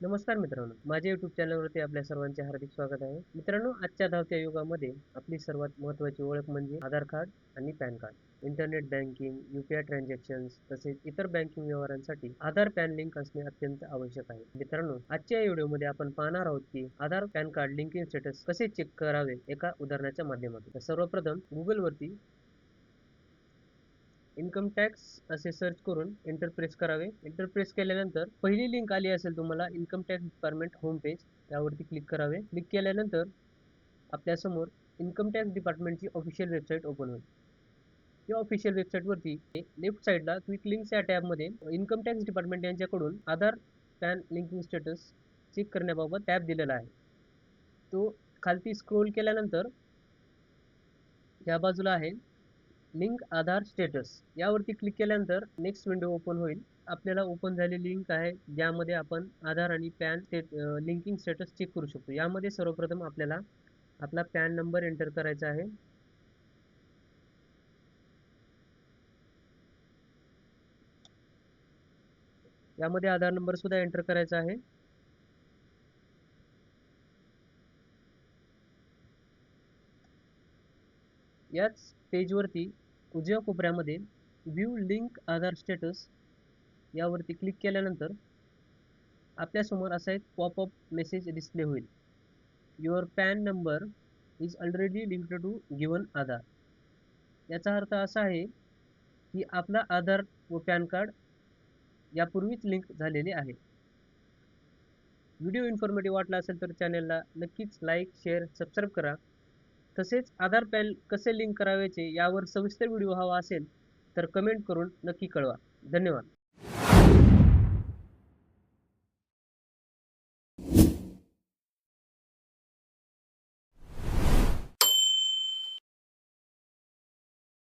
नमस्कार मित्रांनो. माझ्या युट्यूब चॅनलवरती आपल्या सर्वांचे हार्दिक स्वागत आहे. मित्रांनो आजच्या धावत्या युगामध्ये आपली सर्वात महत्त्वाची ओळख म्हणजे आधार कार्ड आणि PAN card. Internet banking UPI transaction तसेच इतर बँकिंग व्यवहारांसाठी आधार पॅन लिंक असणे अत्यंत आवश्यक आहे. मित्रांनो आजच्या व्हिडिओमध्ये आपण पाहणार आहोत की Aadhaar PAN card linking status कसे चेक करावे एका उदाहरणाच्या माध्यमातून. सर्वप्रथम गुगलवरती इन्कम टॅक्स असे सर्च करून एंटर प्रेस करावे. एंटर प्रेस केल्यानंतर पहिली लिंक आली असेल तुम्हाला income tax department home page त्यावरती क्लिक करावे. क्लिक केल्यानंतर आपल्यासमोर इन्कम टॅक्स डिपार्टमेंटची ऑफिशियल वेबसाईट ओपन होईल. या ऑफिशियल वेबसाईटवरती लेफ्ट साईडला क्विक लिंक्स या टॅबमध्ये इन्कम टॅक्स डिपार्टमेंट यांच्याकडून Aadhaar PAN linking status check करण्याबाबत टॅब दिलेला आहे. तो खालती स्क्रोल केल्यानंतर या बाजूला आहे लिंक आधार स्टेटस यावरती क्लिक केल्यानंतर नेक्स्ट विंडो ओपन होईल. आपल्याला ओपन झालेली लिंक आहे ज्यामध्ये आपण आधार आणि PAN state linking status check करू शकतो. यामध्ये सर्वप्रथम आपल्याला आपला पॅन नंबर एंटर करायचा आहे. यामध्ये आधार नंबर सुद्धा एंटर करायचा आहे. याच पेजवरती उजव्या कोपऱ्यामध्ये व्ह्यू लिंक आधार स्टेटस यावरती क्लिक केल्यानंतर आपल्यासमोर असा एक पॉपअप मेसेज डिस्प्ले होईल. Your PAN number is already linked to given Aadhaar. याचा अर्थ असा आहे की आपला आधार व पॅन कार्ड यापूर्वीच लिंक झालेले आहे. व्हिडिओ इन्फॉर्मेटिव्ह वाटला असेल तर चॅनलला नक्कीच लाईक शेअर सबस्क्राईब करा. तसेच आधार पॅन कसे लिंक करावयाचे यावर सविस्तर व्हिडिओ हवा असेल तर कमेंट करून नक्की कळवा. धन्यवाद.